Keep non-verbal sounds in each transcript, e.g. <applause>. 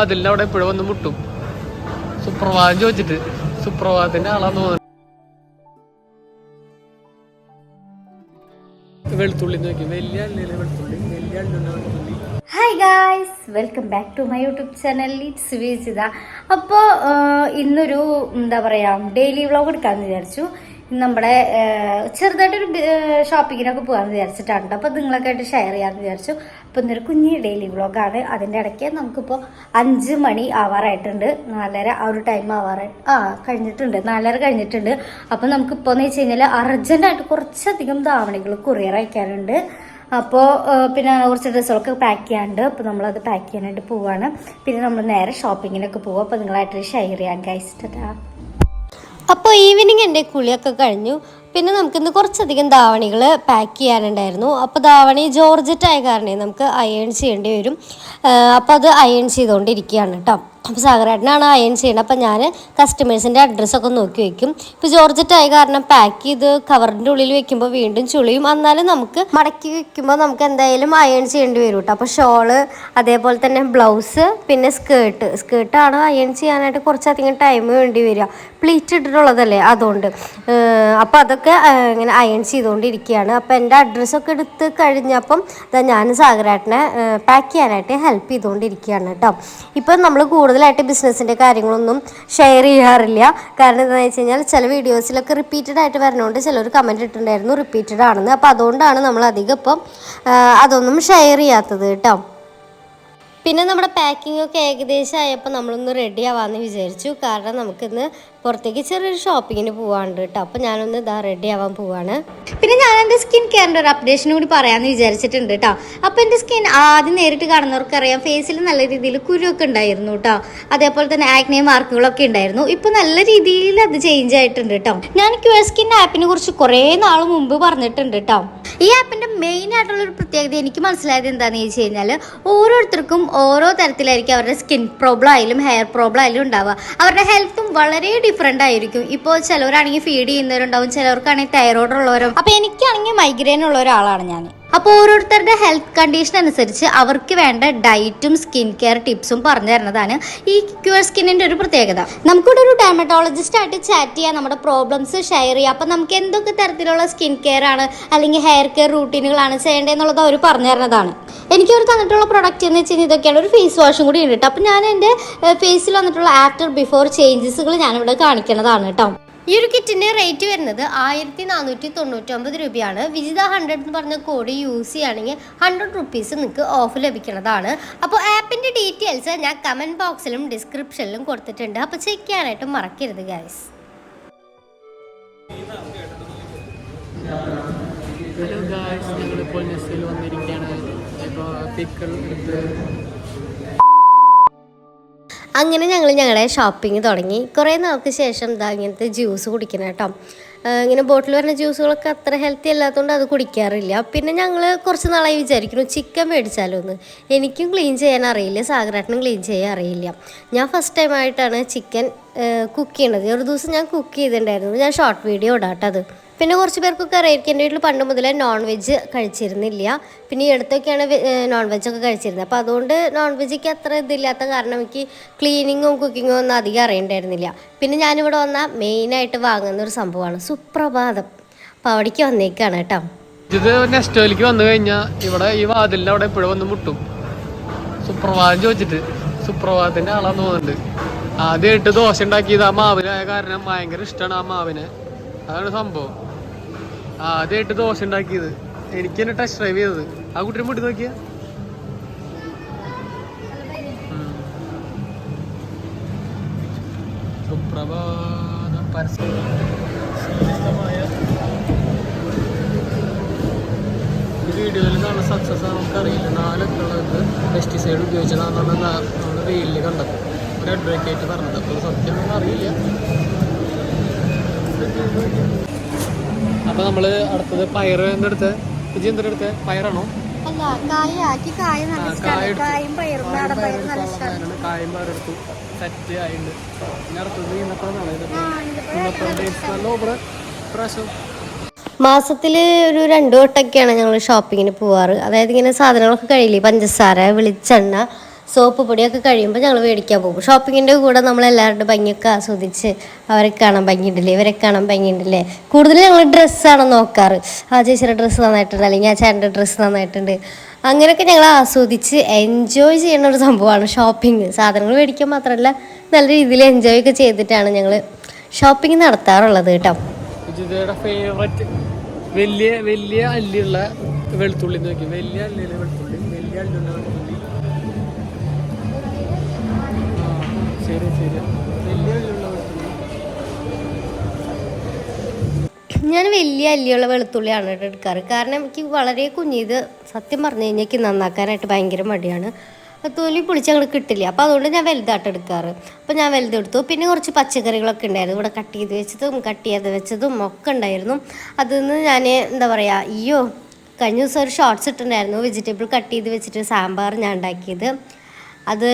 അതിലിന്റെ അവിടെ എപ്പോഴും വന്ന് മുട്ടും. സുപ്രഭാതം ചോദിച്ചിട്ട് സുപ്രഭാതത്തിന്റെ ആളാന്ന് തോന്നുന്നു. വെളുത്തുള്ളി നോക്കി. വലിയ അല്ലേ വെളുത്തുള്ളി? വലിയ വെളുത്തുള്ളി. Hi guys welcome back to my YouTube channel it's Vijitha അപ്പോൾ ഇന്നൊരു എന്താ പറയുക ഡെയിലി വ്ളോഗ് എടുക്കാമെന്ന് വിചാരിച്ചു. നമ്മുടെ ചെറുതായിട്ടൊരു ഷോപ്പിങ്ങിനൊക്കെ പോകാമെന്ന് വിചാരിച്ചിട്ടുണ്ട് അപ്പോൾ നിങ്ങളൊക്കെ ആയിട്ട് ഷെയർ ചെയ്യാമെന്ന് വിചാരിച്ചു. അപ്പോൾ ഇന്നൊരു കുഞ്ഞ് ഡെയിലി വ്ളോഗാണ്. അതിന്റെ ഇടയ്ക്ക് നമുക്കിപ്പോൾ അഞ്ച് മണി ആവാറായിട്ടുണ്ട്. നാലര ആ ഒരു ടൈം ആവാറായി ആ കഴിഞ്ഞിട്ടുണ്ട്. നാലര കഴിഞ്ഞിട്ടുണ്ട്. അപ്പോൾ നമുക്കിപ്പോൾ എന്ന് വെച്ച് കഴിഞ്ഞാൽ അർജന്റായിട്ട് കുറച്ചധികം ധാവണികൾ കൊറിയർ അയക്കാറുണ്ട് അപ്പോൾ പിന്നെ കുറച്ച് ഡ്രസ്സുകളൊക്കെ പാക്ക് ചെയ്യാണ്ട് അപ്പോൾ നമ്മളത് പാക്ക് ചെയ്യാനായിട്ട് പോവാണ്. പിന്നെ നമ്മൾ നേരെ ഷോപ്പിങ്ങിനൊക്കെ പോവുക അപ്പോൾ നിങ്ങളായിട്ട് ഷെയർ ചെയ്യാൻ കഴിച്ചിട്ടാ അപ്പോൾ ഈവനിങ് എന്റെ കുളിയൊക്കെ കഴിഞ്ഞു. പിന്നെ നമുക്കിന്ന് കുറച്ചധികം ധാവണികൾ പാക്ക് ചെയ്യാനുണ്ടായിരുന്നു. അപ്പോൾ ധാവണി ജോർജറ്റ് ആയ കാരണേ നമുക്ക് അയേൺ ചെയ്യേണ്ടി വരും. അപ്പോൾ അത് അയേൺ ചെയ്തുകൊണ്ടിരിക്കുകയാണ് കേട്ടോ. അപ്പോൾ സാഗരേട്ടനാണ് അയൺ ചെയ്യണത്. അപ്പോൾ ഞാൻ കസ്റ്റമേഴ്സിന്റെ അഡ്രസ്സൊക്കെ നോക്കി വയ്ക്കും ഇപ്പോൾ ജോർജറ്റ് ആയ കാരണം പാക്ക് ചെയ്ത് കവറിന്റെ ഉള്ളിൽ വെക്കുമ്പോൾ വീണ്ടും ചുളിയും. എന്നാലും നമുക്ക് മടക്കി വെക്കുമ്പോൾ നമുക്ക് എന്തായാലും അയൺ ചെയ്യേണ്ടി വരും കേട്ടോ അപ്പോൾ ഷോൾ അതേപോലെ തന്നെ ബ്ലൗസ് പിന്നെ സ്കേർട്ട് സ്കേർട്ടാണ് അയൺ ചെയ്യാനായിട്ട് കുറച്ചധികം ടൈം വേണ്ടി വരിക. പ്ലീറ്റ് ഇട്ടിട്ടുള്ളതല്ലേ അതുകൊണ്ട്. അപ്പോൾ അതൊക്കെ ഇങ്ങനെ അയൺ ചെയ്തുകൊണ്ടിരിക്കുകയാണ്. അപ്പോൾ എന്റെ അഡ്രസ്സൊക്കെ എടുത്ത് കഴിഞ്ഞപ്പം ഞാൻ സാഗരേട്ടനെ പാക്ക് ചെയ്യാനായിട്ട് ഹെൽപ്പ് ചെയ്തുകൊണ്ടിരിക്കുകയാണ് കേട്ടോ ഇപ്പം നമ്മൾ കൂടുതലായിട്ട് ബിസിനസ്സിന്റെ കാര്യങ്ങളൊന്നും ഷെയർ ചെയ്യാറില്ല. കാരണം എന്താണെന്ന് വെച്ച് കഴിഞ്ഞാൽ ചില വീഡിയോസിലൊക്കെ റിപ്പീറ്റഡ് ആയിട്ട് വരണോണ്ട് ചിലർ കമന്റ് ഇട്ടിട്ടുണ്ടായിരുന്നു റിപ്പീറ്റഡ് ആണെന്ന്. അപ്പോൾ അതുകൊണ്ടാണ് നമ്മൾ അധികം ഇപ്പം അതൊന്നും ഷെയർ ചെയ്യാത്തത് കേട്ടോ. പിന്നെ നമ്മുടെ പാക്കിംഗ് ഒക്കെ ഏകദേശം ആയപ്പോൾ നമ്മളൊന്ന് റെഡി ആവാമെന്ന് വിചാരിച്ചു. കാരണം നമുക്കിന്ന് പുറത്തേക്ക് ചെറിയൊരു ഷോപ്പിങ്ങിന് പോവാണ്ട് കേട്ടോ അപ്പോൾ ഞാനൊന്ന് ഇതാ റെഡി ആവാൻ പോവാണ്. പിന്നെ ഞാൻ എന്റെ സ്കിൻ കെയറിന്റെ ഒരു അപ്ഡേഷൻ കൂടി പറയാമെന്ന് വിചാരിച്ചിട്ടുണ്ട് കേട്ടോ അപ്പോൾ എന്റെ സ്കിൻ ആദ്യം നേരിട്ട് കാണുന്നവർക്കറിയാം ഫേസിൽ നല്ല രീതിയിൽ കുരുവൊക്കെ ഉണ്ടായിരുന്നു കേട്ടോ അതേപോലെ തന്നെ ആക്നെ മാർക്കുകളൊക്കെ ഉണ്ടായിരുന്നു. ഇപ്പോൾ നല്ല രീതിയിൽ അത് ചേഞ്ച് ആയിട്ടുണ്ട് കേട്ടോ ഞാൻ ക്യൂ സ്കിൻ ആപ്പിനെ കുറിച്ച് കുറേ നാൾ മുമ്പ് പറഞ്ഞിട്ടുണ്ട് കേട്ടോ ഈ ആപ്പിന്റെ മെയിൻ ആയിട്ടുള്ള ഒരു പ്രത്യേകത എനിക്ക് മനസ്സിലായത് എന്താണെന്ന് ചോദിച്ചു കഴിഞ്ഞാൽ ഓരോരുത്തർക്കും ഓരോ തരത്തിലായിരിക്കും അവരുടെ സ്കിൻ പ്രോബ്ലം ആയാലും ഹെയർ പ്രോബ്ലം ആയാലും ഉണ്ടാവുക. അവരുടെ ഹെൽത്തും വളരെ ഡിഫറെന്റ് ആയിരിക്കും. ഇപ്പോൾ ചിലവരാണെങ്കിൽ ഫീഡ് ചെയ്യുന്നവരുണ്ടാവും ചിലവർക്കാണെങ്കിൽ തൈറോയ്ഡ് ഉള്ളവരും. അപ്പോൾ എനിക്കാണെങ്കിൽ മൈഗ്രെയിൻ ഉള്ള ഒരാളാണ് ഞാൻ അപ്പോൾ ഓരോരുത്തരുടെ ഹെൽത്ത് കണ്ടീഷൻ അനുസരിച്ച് അവർക്ക് വേണ്ട ഡയറ്റും സ്കിൻ കെയർ ടിപ്സും പറഞ്ഞു തരുന്നതാണ് ഈ ക്യൂർ സ്കിന്നിന്റെ ഒരു പ്രത്യേകത. നമുക്കിവിടെ ഒരു ഡെർമറ്റോളജിസ്റ്റ് ആയിട്ട് ചാറ്റ് ചെയ്യാം നമ്മുടെ പ്രോബ്ലംസ് ഷെയർ ചെയ്യാം. അപ്പോൾ നമുക്ക് എന്തൊക്കെ തരത്തിലുള്ള സ്കിൻ കെയർ ആണ് അല്ലെങ്കിൽ ഹെയർ കെയർ റൂട്ടീനുകളാണ് ചെയ്യേണ്ടതെന്നുള്ളത് അവർ പറഞ്ഞു തരുന്നതാണ്. എനിക്ക് അവർ തന്നിട്ടുള്ള പ്രൊഡക്റ്റ് എന്ന് വെച്ച് കഴിഞ്ഞാൽ ഇതൊക്കെയാണ് ഒരു ഫേസ് വാഷും കൂടി ഉണ്ട് കേട്ടോ. അപ്പോൾ ഞാൻ എന്റെ ഫേസിൽ വന്നിട്ടുള്ള ആഫ്റ്റർ ബിഫോർ ചേഞ്ചസുകൾ ഞാനിവിടെ കാണിക്കുന്നതാണ് കേട്ടോ. ഈ ഒരു കിറ്റിന്റെ റേറ്റ് വരുന്നത് ആയിരത്തി നാനൂറ്റി തൊണ്ണൂറ്റൊമ്പത് രൂപയാണ്. വിജിത ഹൺഡ്രഡ് എന്ന് പറഞ്ഞ കോഡ് യൂസ് ചെയ്യുകയാണെങ്കിൽ ഹൺഡ്രഡ് റുപ്പീസ് നിങ്ങൾക്ക് ഓഫ് ലഭിക്കുന്നതാണ്. അപ്പോൾ ആപ്പിന്റെ ഡീറ്റെയിൽസ് ഞാൻ കമന്റ് ബോക്സിലും ഡിസ്ക്രിപ്ഷനിലും കൊടുത്തിട്ടുണ്ട്. അപ്പോൾ ചെക്ക് ചെയ്യാനായിട്ട് മറക്കരുത് ഗൈസ് ഹലോ ഗായ്സ് ഞങ്ങളിപ്പോൾ നെസ്സിൽ വന്നിരിക്കുകയാണ്. ഇപ്പോൾ പിക്കൾ എടുത്ത് അങ്ങനെ ഞങ്ങൾ ഞങ്ങളുടെ ഷോപ്പിംഗ് തുടങ്ങി. കുറേ നാൾക്ക് ശേഷം ഇതാ ഇങ്ങനത്തെ ജ്യൂസ് കുടിക്കണം കേട്ടോ. ഇങ്ങനെ ബോട്ടിൽ വരുന്ന ജ്യൂസുകളൊക്കെ അത്ര ഹെൽത്തി അല്ലാത്തതുകൊണ്ട് അത് കുടിക്കാറില്ല. പിന്നെ ഞങ്ങൾ കുറച്ച് നാളായി വിചാരിക്കുന്നു ചിക്കൻ മേടിച്ചാലോ എന്ന്. എനിക്കും ക്ലീൻ ചെയ്യാൻ അറിയില്ല സാഗരാട്ടിനും ക്ലീൻ ചെയ്യാൻ അറിയില്ല. ഞാൻ ഫസ്റ്റ് ടൈം ആയിട്ടാണ് ചിക്കൻ കുക്ക് ചെയ്യണത്. ഒരു ദിവസം ഞാൻ കുക്ക് ചെയ്തിട്ടുണ്ടായിരുന്നു. ഞാൻ ഷോർട്ട് വീഡിയോ ഇടാട്ടോ അത്. പിന്നെ കുറച്ച് പേർക്കൊക്കെ അറിയായിരിക്കും എന്റെ വീട്ടിൽ പണ്ട് മുതലേ നോൺ വെജ് കഴിച്ചിരുന്നില്ല. പിന്നെ ഈ അടുത്തൊക്കെയാണ് നോൺ വെജ് ഒക്കെ കഴിച്ചിരുന്നത്. അപ്പോൾ അതുകൊണ്ട് നോൺ വെജിക്ക് അത്ര ഇതില്ലാത്ത കാരണം എനിക്ക് ക്ലീനിങ്ങും കുക്കിങ്ങും ഒന്നും അധികം അറിയണ്ടായിരുന്നില്ല. പിന്നെ ഞാനിവിടെ വന്നാൽ മെയിനായിട്ട് വാങ്ങുന്ന ഒരു സംഭവമാണ് സുപ്രഭാതം. അപ്പോൾ അവിടേക്ക് വന്നേക്കാണ് കേട്ടോ. ഇത് നെസ്റ്റോയിലേക്ക് വന്നു കഴിഞ്ഞാൽ ഇവിടെ ഈ വാതിലിന്റെ അവിടെ എപ്പോഴും വന്ന് മുട്ടും. സുപ്രഭാതം ചോദിച്ചിട്ട് സുപ്രഭാതത്തിന്റെ ആളാന്ന് തോന്നുന്നുണ്ട്. ആദ്യമായിട്ട് ദോശ ഉണ്ടാക്കിയത് ആ മാവിനായ കാരണം ഭയങ്കര ഇഷ്ടമാണ് ആ മാവിനെ. അതാണ് സംഭവം. ആദ്യമായിട്ട് ദോശ ഉണ്ടാക്കിയത്. എനിക്ക് തന്നെ ടച്ച് ഡ്രൈവ് ചെയ്തത്. ആ കുട്ടിയെ മുട്ടി നോക്കിയ? സുപ്രഭാത. പരസ്യം വീഡിയോയിൽ നല്ല സക്സസ് ആണ് നമുക്കറിയില്ല. നാലെത്തുള്ളത് പെസ്റ്റിസൈഡ് ഉപയോഗിച്ചതാണെന്നാണ് നമ്മുടെ വെയിലിൽ കണ്ടത്. ഒരു അഡ്വക്കേറ്റ് പറഞ്ഞത്. അപ്പോൾ സത്യം അറിയില്ല. അപ്പോൾ നമ്മൾ അടുത്തത് പയർ എന്തെടുത്ത് വിജയ് എന്തെടുത്ത് പയറാണോ? അല്ല കായ. പയറും പയറെടുത്തു സെറ്റ് ആയിട്ടുണ്ട്. പിന്നെ അടുത്തത് ടേസ്റ്റ് നല്ല ഓപ്പറ് പ്രാവശ്യം. മാസത്തിൽ ഒരു രണ്ട് വട്ടമൊക്കെയാണ് ഞങ്ങൾ ഷോപ്പിങ്ങിന് പോവാറ്. അതായത് ഇങ്ങനെ സാധനങ്ങളൊക്കെ കഴിയില്ലേ? പഞ്ചസാര വെളിച്ചെണ്ണ സോപ്പ് പൊടിയൊക്കെ കഴിയുമ്പോൾ ഞങ്ങൾ മേടിക്കാൻ പോകും. ഷോപ്പിങ്ങിന്റെ കൂടെ നമ്മളെല്ലാവരുടെ ഭംഗിയൊക്കെ ആസ്വദിച്ച് അവരെ കാണാൻ ഭംഗിയുണ്ടല്ലേ? ഇവരെ കാണാൻ ഭംഗിയുണ്ടല്ലേ? കൂടുതൽ ഞങ്ങൾ ഡ്രസ്സാണ് നോക്കാറ്. ആ ചേച്ചിയുടെ ഡ്രസ്സ് നന്നായിട്ടുണ്ട് അല്ലെങ്കിൽ ആ ചേട്ടന്റെ ഡ്രസ്സ് നന്നായിട്ടുണ്ട്. അങ്ങനെയൊക്കെ ഞങ്ങൾ ആസ്വദിച്ച് എൻജോയ് ചെയ്യുന്ന ഒരു സംഭവമാണ് ഷോപ്പിംഗ് സാധനങ്ങൾ മേടിക്കാൻ മാത്രമല്ല നല്ല രീതിയിൽ എൻജോയ് ഒക്കെ ചെയ്തിട്ടാണ് ഞങ്ങൾ ഷോപ്പിംഗ് നടത്താറുള്ളത് കേട്ടോ. ഫേവററ്റ് വലിയ വലിയ അല്ലിയുള്ള വെളുത്തുള്ളി നോക്കി വലിയ അല്ലിയുള്ള വെളുത്തുള്ളി വലിയ അല്ലിയുള്ള വെളുത്തുള്ളി. ഞാൻ വലിയ അല്ലിയുള്ള വെളുത്തുള്ളിയാണ് കേട്ടോ എടുക്കാറ്. കാരണം എനിക്ക് വളരെ കുഞ്ഞിത് സത്യം പറഞ്ഞു കഴിഞ്ഞാൽ എനിക്ക് നന്നാക്കാനായിട്ട് ഭയങ്കര മടിയാണ്. തൊലി പൊളിച്ച് അങ്ങോട്ട് കിട്ടില്ല. അപ്പോൾ അതുകൊണ്ട് ഞാൻ വലുതായിട്ട് എടുക്കാറ്. അപ്പോൾ ഞാൻ വലുതെടുത്തു പിന്നെ കുറച്ച് പച്ചക്കറികളൊക്കെ ഉണ്ടായിരുന്നു. ഇവിടെ കട്ട് ചെയ്ത് വെച്ചതും കട്ട് ചെയ്ത് വെച്ചതും ഒക്കെ ഉണ്ടായിരുന്നു. അതിൽ നിന്ന് ഞാൻ എന്താ പറയുക അയ്യോ കഴിഞ്ഞ ദിവസം ഒരു ഷോർട്ട്സ് ഇട്ടിട്ടുണ്ടായിരുന്നു. വെജിറ്റബിൾ കട്ട് ചെയ്ത് വെച്ചിട്ട് സാമ്പാർ ഞാൻ ഉണ്ടാക്കിയത്. അത്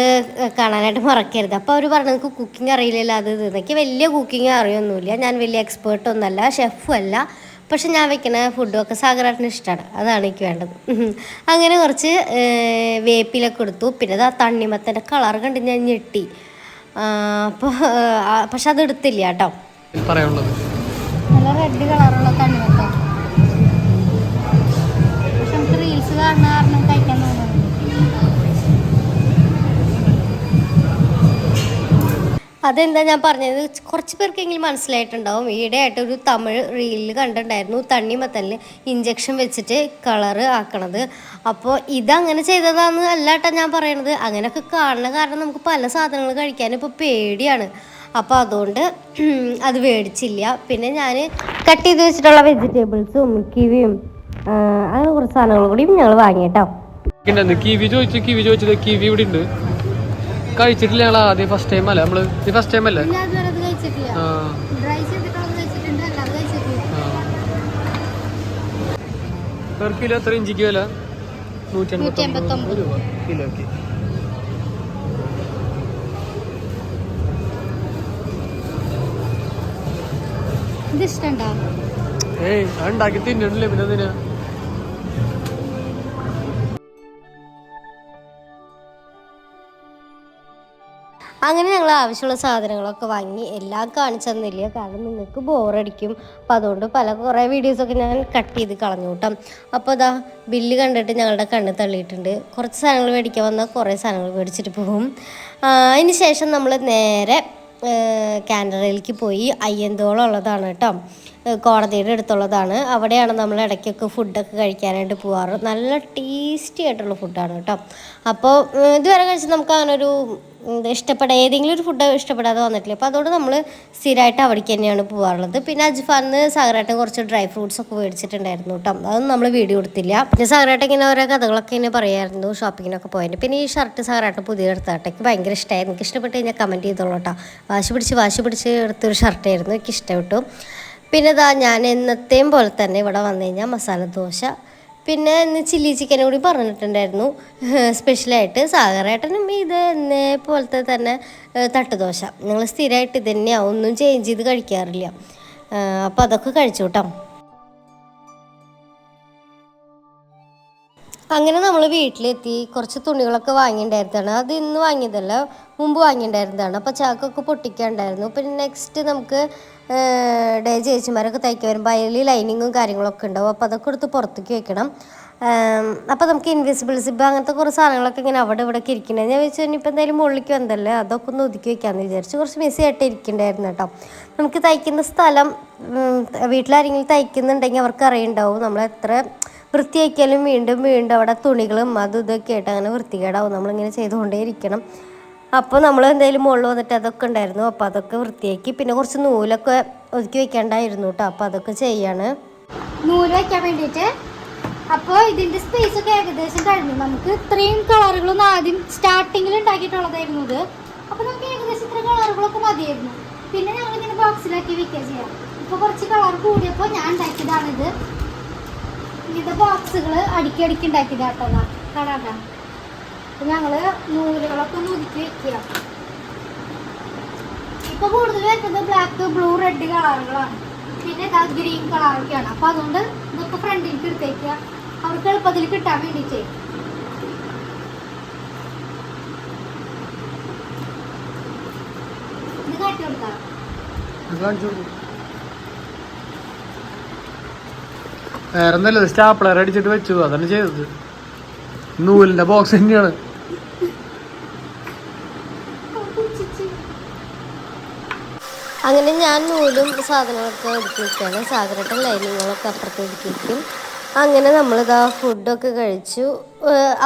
കാണാനായിട്ട് മറക്കരുത്. അപ്പോൾ അവർ പറഞ്ഞു എനിക്ക് കുക്കിംഗ് അറിയില്ലല്ലോ അത് ഇത്. എനിക്ക് വലിയ കുക്കിംഗ് അറിയൊന്നുമില്ല. ഞാൻ വലിയ എക്സ്പേർട്ട് ഒന്നല്ല ഷെഫും അല്ല. പക്ഷെ ഞാൻ വെക്കുന്ന ഫുഡും സാഗരാട്ടിന് ഇഷ്ടമാണ് അതാണ് എനിക്ക് വേണ്ടത്. അങ്ങനെ കുറച്ച് വേപ്പിലൊക്കെ എടുത്തു. പിന്നെ അത് ആ തണ്ണിമത്തന്റെ കളർ കണ്ട് ഞാൻ ഞെട്ടി. അപ്പോൾ പക്ഷെ അത് എടുത്തില്ല കേട്ടോ. പറയാനുള്ളത്? നല്ല റെഡ് കളറുള്ള തണ്ണിമത്തം പക്ഷെ നമുക്ക് റീൽസ് കാണുന്ന കാരണം അതെന്താ ഞാൻ പറഞ്ഞത്? കുറച്ച് പേർക്കെങ്കിലും മനസ്സിലായിട്ടുണ്ടാവും. ഈയിടെയായിട്ട് ഒരു തമിഴ് റീലിൽ കണ്ടിട്ടുണ്ടായിരുന്നു. തണ്ണിമത്തലിൽ ഇഞ്ചക്ഷൻ വെച്ചിട്ട് കളറ് ആക്കണത്. അപ്പോൾ ഇതങ്ങനെ ചെയ്തതാന്ന് അല്ല കേട്ടോ ഞാൻ പറയണത്. അങ്ങനെയൊക്കെ കാണുന്ന കാരണം നമുക്ക് പല സാധനങ്ങൾ കഴിക്കാൻ ഇപ്പോൾ പേടിയാണ്. അപ്പോൾ അതുകൊണ്ട് <clears throat> അത് മേടിച്ചില്ല. പിന്നെ ഞാൻ കട്ട് ചെയ്ത് വെച്ചിട്ടുള്ള വെജിറ്റബിൾസും കിവിയും അങ്ങനെ കുറച്ച് സാധനങ്ങൾ കൂടിയും ഞങ്ങൾ വാങ്ങിയിട്ടോ. കിവി കിവി ചോദിച്ചത് കിവി ഇവിടെ ഉണ്ട്. കഴിച്ചിട്ടില്ല ഞങ്ങൾ ആദ്യം ഫസ്റ്റ് ടൈം അല്ലേ? നമ്മൾ ഇത് ഫസ്റ്റ് ടൈം അല്ലേ? പെർ കിലോ എത്ര ഇഞ്ചിക്ക് വില? നൂറ്റി നൂറ്റി രൂപ കിലോക്ക് ഏയ് അത് ഉണ്ടാക്കി തിന്നണില്ലേ പിന്നെ എന്തിനാ? അങ്ങനെ ഞങ്ങൾ ആവശ്യമുള്ള സാധനങ്ങളൊക്കെ വാങ്ങി എല്ലാം കാണിച്ചു തന്നില്ല? കാരണം നിങ്ങൾക്ക് ബോറടിക്കും. അപ്പം അതുകൊണ്ട് പല കുറേ വീഡിയോസൊക്കെ ഞാൻ കട്ട് ചെയ്ത് കളഞ്ഞു കേട്ടോ അപ്പോൾ അതാ ബില്ല് കണ്ടിട്ട് ഞങ്ങളുടെ കണ്ണ് തള്ളിയിട്ടുണ്ട്. കുറച്ച് സാധനങ്ങൾ മേടിക്കാൻ വന്നാൽ കുറേ സാധനങ്ങൾ മേടിച്ചിട്ട് പോകും. അതിന് ശേഷം നമ്മൾ നേരെ കാനഡയിലേക്ക് പോയി. അയ്യന്തോളം ഉള്ളതാണ് കേട്ടോ കോടതിയുടെ അടുത്തുള്ളതാണ്. അവിടെയാണ് നമ്മൾ ഇടയ്ക്കൊക്കെ ഫുഡൊക്കെ കഴിക്കാനായിട്ട് പോവാറ്. നല്ല ടേസ്റ്റി ആയിട്ടുള്ള ഫുഡാണ് കേട്ടോ അപ്പോൾ ഇതുവരെ കഴിച്ച് നമുക്ക് അങ്ങനെ ഒരു ഇഷ്ടപ്പെട്ട ഏതെങ്കിലും ഒരു ഫുഡ് ഇഷ്ടപ്പെടാതെ വന്നിട്ടില്ല. അപ്പോൾ അതുകൊണ്ട് നമ്മൾ സ്ഥിരമായിട്ട് അവിടേക്ക് തന്നെയാണ് പോകാറുള്ളത് പിന്നെ അജ്ഫാന്ന് സാഗരാട്ടൻ കുറച്ച് ഡ്രൈ ഫ്രൂട്ട്സ് ഒക്കെ മേടിച്ചിട്ടുണ്ടായിരുന്നു കേട്ടോ. അതൊന്നും നമ്മൾ വീഡിയോ കൊടുത്തില്ല പിന്നെ സാഗരാട്ടൻ ഇങ്ങനെ ഓരോ കഥകളൊക്കെ ഇങ്ങനെ പറയായിരുന്നു ഷോപ്പിങ്ങിനൊക്കെ പോയതിന്. പിന്നെ ഈ ഷർട്ട് സാഗരാട്ടൻ പുതിയ എടുത്താട്ടെ എനിക്ക് ഭയങ്കര ഇഷ്ടമായി എനിക്ക് ഇഷ്ടപ്പെട്ട് കഴിഞ്ഞാൽ കമന്റ് ചെയ്തോളൂ കേട്ടോ. വാശി പിടിച്ച് വാശി പിടിച്ച് എടുത്തൊരു ഷർട്ടായിരുന്നു എനിക്ക് ഇഷ്ടപ്പെട്ടു. പിന്നെ ഇതാ ഞാൻ എന്നത്തെയും പോലെ തന്നെ ഇവിടെ വന്നു കഴിഞ്ഞാൽ മസാല ദോശ പിന്നെ ഇന്ന് ചില്ലി ചിക്കനും കൂടി പറഞ്ഞിട്ടുണ്ടായിരുന്നു. <laughs> സ്പെഷ്യലായിട്ട് സാഗരേട്ടനും ഇത് പോലത്തെ തന്നെ തട്ടുദോശ ഞങ്ങൾ സ്ഥിരമായിട്ട് ഇത് തന്നെയാണ് ഒന്നും ചേഞ്ച് ചെയ്ത് കഴിക്കാറില്ല. അപ്പോൾ അതൊക്കെ കഴിച്ചു കേട്ടോ അങ്ങനെ നമ്മൾ വീട്ടിലെത്തി കുറച്ച് തുണികളൊക്കെ വാങ്ങിയിട്ടുണ്ടായിരുന്നതാണ് അത് ഇന്ന് വാങ്ങിയതല്ല മുമ്പ് വാങ്ങിയിട്ടുണ്ടായിരുന്നതാണ് അപ്പോൾ ചാക്കൊക്കെ പൊട്ടിക്കാണ്ടായിരുന്നു. പിന്നെ നെക്സ്റ്റ് നമുക്ക് ഡേ ചേച്ചിമാരൊക്കെ തയ്ക്കാൻ വരുമ്പോൾ അതിൽ ലൈനിങ്ങും കാര്യങ്ങളൊക്കെ ഉണ്ടാവും. അപ്പോൾ അതൊക്കെ എടുത്ത് പുറത്തേക്ക് വെക്കണം. അപ്പോൾ നമുക്ക് ഇൻവിസിബിൾ സിബ് അങ്ങനത്തെ കുറേ സാധനങ്ങളൊക്കെ ഇങ്ങനെ അവിടെ ഇവിടെ ഒക്കെ ഇരിക്കണേ. ഞാൻ വെച്ചു ഇനിയിപ്പോൾ എന്തായാലും മുകളിലേക്ക് വന്നല്ലേ? അതൊക്കെ ഒന്ന് ഒതുക്കി വെക്കാമെന്ന് വിചാരിച്ചു. കുറച്ച് മിസ് ആയിട്ട് ഇരിക്കണ്ടായിരുന്നു കേട്ടോ. നമുക്ക് തയ്ക്കുന്ന സ്ഥലം വീട്ടിലാരെങ്കിലും തയ്ക്കുന്നുണ്ടെങ്കിൽ അവർക്ക് അറിയുണ്ടാവും. നമ്മൾ എത്ര വൃത്തിയാക്കിയാലും വീണ്ടും വീണ്ടും അവിടെ തുണികളും അതും ഇതൊക്കെ ആയിട്ട് അങ്ങനെ വൃത്തികേടാവും. നമ്മളിങ്ങനെ ചെയ്തുകൊണ്ടേ ഇരിക്കണം അപ്പോൾ നമ്മൾ എന്തായാലും മുകളിൽ വന്നിട്ട് അതൊക്കെ ഉണ്ടായിരുന്നു. അപ്പോൾ അതൊക്കെ വൃത്തിയാക്കി പിന്നെ കുറച്ച് നൂലൊക്കെ ഒതുക്കി വെക്കേണ്ടായിരുന്നു കേട്ടോ. അപ്പോൾ അതൊക്കെ ചെയ്യാണ്. നൂൽ വയ്ക്കാൻ വേണ്ടിയിട്ട്. അപ്പോൾ ഇതിന്റെ സ്പേസ് ഒക്കെ ഏകദേശം കഴിഞ്ഞു. നമുക്ക് ഇത്രയും കളറുകളൊന്നും ആദ്യം സ്റ്റാർട്ടിങ്ങിൽ ഉണ്ടാക്കിയിട്ടുള്ളതായിരുന്നു ഇത്. അപ്പോൾ നമുക്ക് ഏകദേശം ഇത്ര കളറുകളൊക്കെ മതിയായിരുന്നു. പിന്നെ ഞങ്ങൾ ഇങ്ങനെ ബോക്സിലാക്കി വെക്കുക ചെയ്യാം. ഇപ്പോൾ കുറച്ച് കളർ കൂടിയപ്പോൾ ഞാൻ ഉണ്ടാക്കിയതാണിത്. ഇത് ബോക്സുകൾ അടിക്കി അടുക്കി ഉണ്ടാക്കിയത് കേട്ടോ കാണാണ്ട ഞങ്ങൾ നൂലുകളൊക്കെ നൂതിക്കി വെക്കുക. ഇപ്പൊ കൂടുതൽ വെക്കുന്നത് ബ്ലാക്ക് ബ്ലൂ റെഡ് കളറുകളാണ് പിന്നെ ഗ്രീൻ കളറൊക്കെയാണ് അപ്പൊ അതുകൊണ്ട് ഇതൊക്കെ ഫ്രണ്ടിലേക്ക് എടുത്തേക്ക അവർക്ക് എളുപ്പത്തിൽ കിട്ടാൻ വേണ്ടിയിട്ടേ. ഇത് കാട്ടി കൊടുക്കാം. വേറെ ഒന്നല്ല സ്റ്റാപ്ലർ അടിച്ചിട്ട് വെച്ചു. അതാണ് ചെയ്തത്. നൂലിന്റെ ബോക്സ് തന്നെയാണ്. അങ്ങനെ ഞാൻ നൂലും സാധനങ്ങളൊക്കെ എടുത്തു വെക്കുകയാണ്. സാഗരട്ടൻ ലൈനിങ്ങുകളൊക്കെ അപ്പുറത്ത് ഒതുക്കി വെക്കും. അങ്ങനെ നമ്മളിതാ ഫുഡൊക്കെ കഴിച്ചു.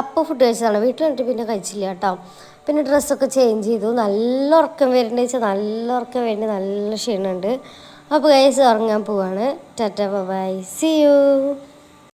അപ്പോൾ ഫുഡ് കഴിച്ചതാണ്. വീട്ടിൽ വന്നിട്ട് പിന്നെ കഴിച്ചില്ല കേട്ടോ. പിന്നെ ഡ്രസ്സൊക്കെ ചേഞ്ച് ചെയ്തു. നല്ല ഉറക്കം വരുന്നുണ്ട് വെച്ചാൽ നല്ല ഉറക്കം വരുന്നുണ്ട് നല്ല ക്ഷീണമുണ്ട്. അപ്പോൾ കൈസ് ഉറങ്ങാൻ പോവാണ്. Tata by C U